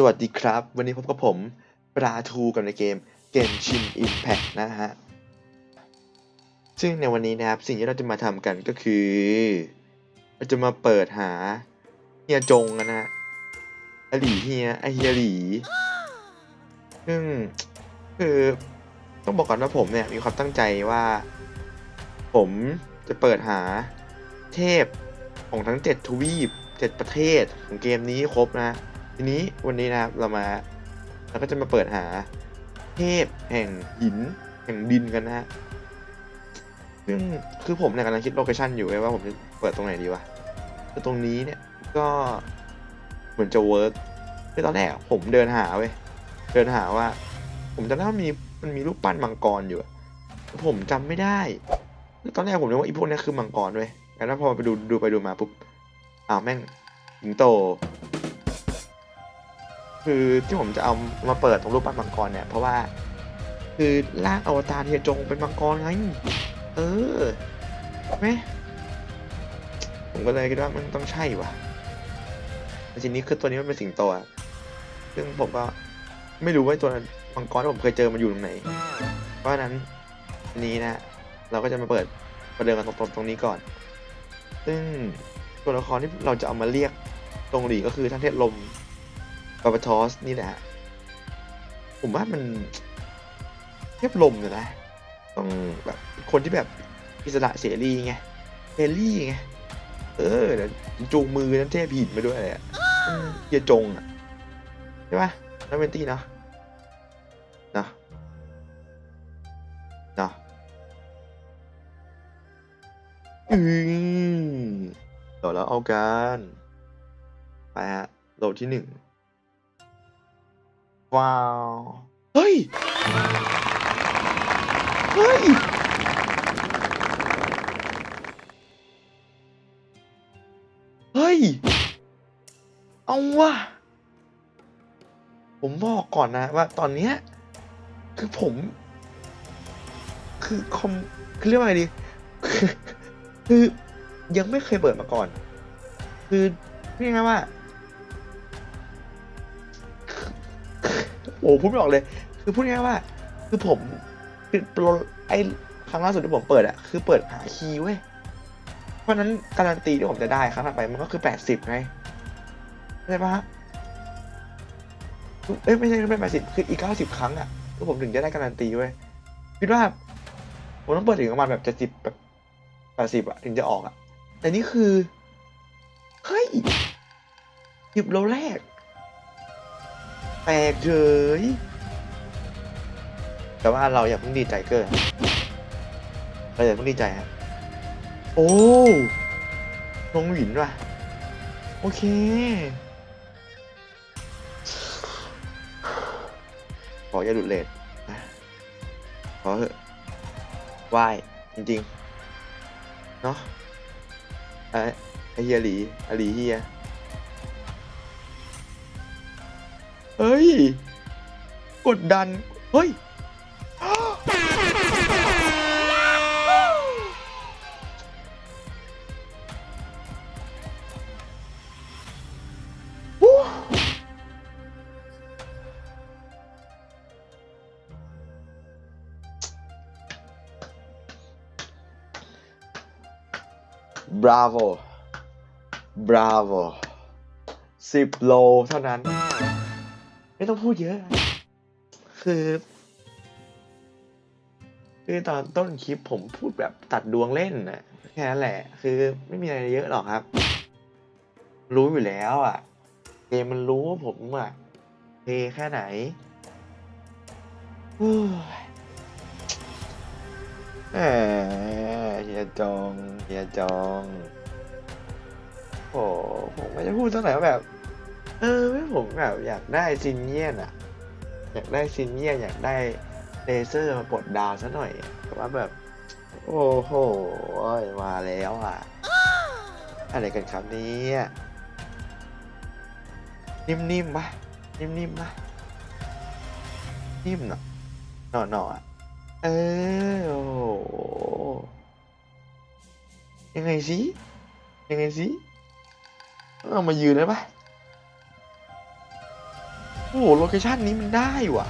สวัสดีครับ วันนี้พบกับผมปราทูกับในเกมเกมชินอิมแพ t นะฮะ ซึ่งในวันนี้นะครับสิ่งที่เราจะมาทำกันก็คือ เราจะมาเปิดหาเฮียจงนะฮะอหลีเฮียไอเฮียหลีซึ่งคือต้องบอกก่อนว่าผมเนี่ยมีความตั้งใจว่า ผมจะเปิดหาเทพของทั้ง7ทวีป7ประเทศของเกมนี้ครบนะ ทีนี้วันนี้นะครับเรามาเราก็จะมาเปิดหาเทพแห่งหินแห่งดินกันนะฮะซึ่งคือผมเนี่ยกำลังคิดโลเคชันอยู่เว้ยว่าผมจะเปิดตรงไหนดีวะคือตรงนี้เนี่ยก็เหมือนจะเวิร์กคือตอนแรกผมเดินหาเว้ยเดินหาว่า ผมจำได้ว่ามีมันมีรูปปั้นมังกรอยู่แต่ผมจำไม่ได้คือตอนแรกผมนึกว่าไอีพวกเนี้ยคือมังกรเว้ยแล้วพอไปดูดูไปดูมาปุ๊บอ้าวแม่งสิงโต คือที่ผมจะเอามาเปิดตรงรูปปั้นมังกรเนี่ย เพราะว่า คือร่างอวตารเฮียจงเป็นมังกรไงเออไหมผมก็เลยคิดว่ามันต้องใช่ว่ะแต่ทีนี้คือตัวนี้มันเป็นสิงโตอะซึ่งผมก็ไม่รู้ว่าตัวมังกรที่ผมเคยเจอมันอยู่ตรงไหน เพราะฉะนั้นอันนี้นะ เราก็จะมาเปิดประเดิมกันตรงๆตรงนี้ก่อน ซึ่งตัวละครที่เราจะเอามาเรียกตรงหลีก็คือท่านเทพลม บาบาทอสนี่แหละฮะผมว่ามันเทพลมเนี่ยนะ ต้องแบบคนที่แบบอิสระเสรีไงเฟรลี่ไง เออเดี๋ยวจูงมือนั้นเทพหินมาด้วยอะไรอะอืมเฮียจงอะ ใช่ปะนักเวนตี้เนาะเนาะเนาะอืมเดี๋ยวเราเอากัน ไปฮะโหลดที่หนึ่ง ว้าว เฮ้ย เฮ้ย เฮ้ย เอาวะผมบอกก่อนนะว่าตอนเนี้ยคือผม คือคอมคือเรียกว่าไงดี คือ ยังไม่เคยเปิดมาก่อน คือเรียกง่ายว่า โอ้พูดไม่ออกเลย คือพูดง่ายว่า คือผมคือโปรไอครั้งล่าสุดที่ผมเปิดอะคือเปิดหาคีย์เว้ย เพราะนั้นการันตีที่ผมจะได้ครั้งต่อไปมันก็คือแปดสิบไงเข้ปะเอ้ยไม่ใช่ไม่แปดสิบคืออีกเก้าสิบครั้งอะคือผมถึงจะได้การันตีเว้ยคิดว่าผมต้องเปิดถึงประมาณแบบเจ็ดสิบแบบแปดสิบอะถึงจะออกอะแต่นี่คือเฮ้ยหยิบโลแรก แปลกเฉยแต่ว่าเราอย่าเพิ่งดีใจเกินเราอย่าเพิ่งดีใจฮะโอ้ลงหินว่ะ โอเค ขออย่าหลุดเลทขอเถอะไหวจริง ๆ เนาะไอ้ไอ้เฮียหลีอหลีเฮีย เฮ้ย กดดัน เฮ้ยบราโวบราโวสิบโลเท่านั้น ไม่ต้องพูดเยอะ คือ คือตอนต้นคลิปผมพูดแบบตัดดวงเล่นนะแค่นั้นแหละ คือไม่มีอะไรเยอะหรอกครับ รู้อยู่แล้วอะเกมมันรู้ว่าผมอะเทแค่ไหนเฮ้ยแหมเฮียจองเฮียจอง โอ้ผมไม่จะพูดสักหน่ว่าแบบ เออไม่ผมแบบอยากได้ซินเยียนอะอยากได้ซินเยียนอยากได้เลเซอร์มาปลดดาวซะหน่อยแต่ว่าแบบ โอ้โหมาแล้วอะ อะไรกันครับนี้นิ่มๆปะนิ่มๆปะนิ่มเนาะหน่อหน่อๆอะเออโอ้โหยังไงสิยังไงสิเอามายืนเลยปะ โอ้โหโลเคชั่นนี้มันได้ว่ะ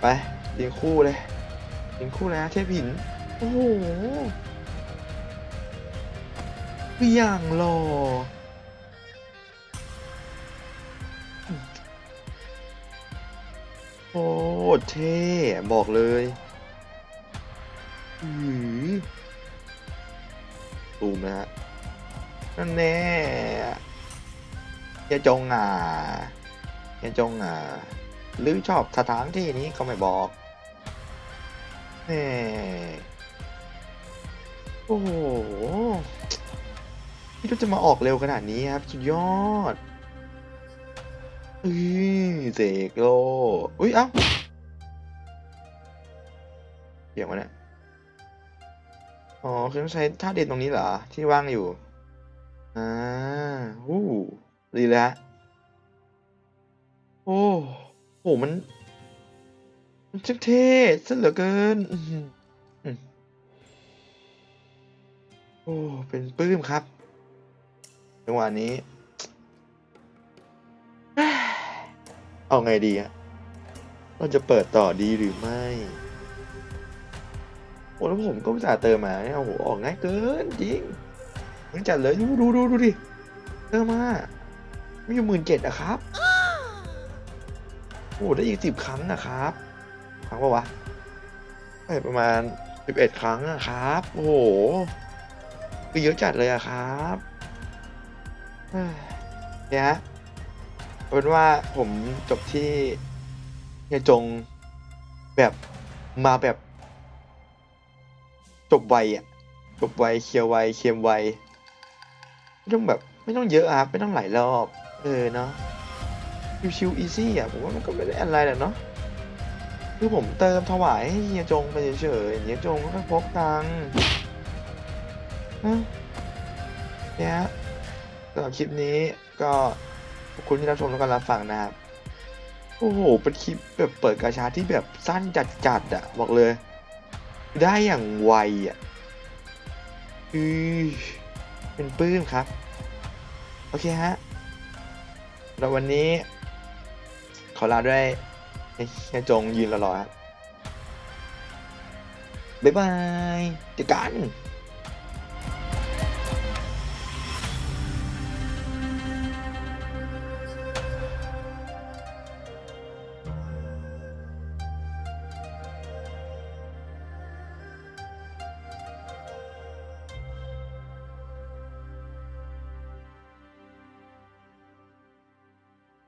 ไปยิงคู่เลยยิงคู่เลยนะเทพหิน โอ้โหอย่างหล่อโอ้เท่บอกเลยอือตูมนะฮะนั่นแน่ ยาจงอะยาจงอะหรือชอบสถานที่นี้ก็ไม่บอกแหมโอ้โหพี่รู้จะมาออกเร็วขนาดนี้ครับสุดยอดอุ้เสกโลอุ้ยเอ้าเดี๋ยวมาเนี่ยอ๋อคือต้องใช้ท่าเด่นตรงนี้เหรอ ที่ว่างอยู่ อ่าอู้ ดีเลยฮะโอ้โหมันมันช่างเท่ซะเหลือเกินโอ้เป็นปลื้มครับจังหวะนี้เอาไงดีอะเราจะเปิดต่อดีหรือไม่โอ้แล้วผมก็อุตส่าห์เติมมาเนี่ยโอ้โหออกง่ายเกินจริงมึงจัดเลยดูดูดูดูดิเติมมา ม่อยู่หมื่นเจ็ดอะครับ โอ้โหได้อีกสิบครั้งนะครับครั้งปะวะเอ้ยประมาณสิบเอ็ดครั้งอะครับ โอ้โหคือเยอะจัดเลยอะครับเนี่ยเอาเป็นว่าผมจบที่เฮียจงแบบมาแบบ จบไวอะจบไวเคลียร์ไวเคลียมไวไม่ต้องแบบไม่ต้องเยอะอะครับไม่ต้องหลายรอบ เออเนาะชิวๆอีซี่อะผมว่ามันก็ไม่ได้อะไรแหละเนาะคือผมเติมถวายให้เฮียจงไปเฉยๆเฮียจงก็พกตังค์นะเนี่ยสำหรับคลิปนี้ก็ขอบคุณที่รับชมและการรับฟังนะครับ โอ้โห เป็นคลิปแบบเปิดกาชาที่แบบสั้นจัดๆอะ บอกเลย ได้อย่างไวอะอือเป็นปื้มครับ โอเคฮะ แล้ววันนี้ ขอลาด้วยเฮียจงยืนรอๆครับบ๊ายบายเจอกัน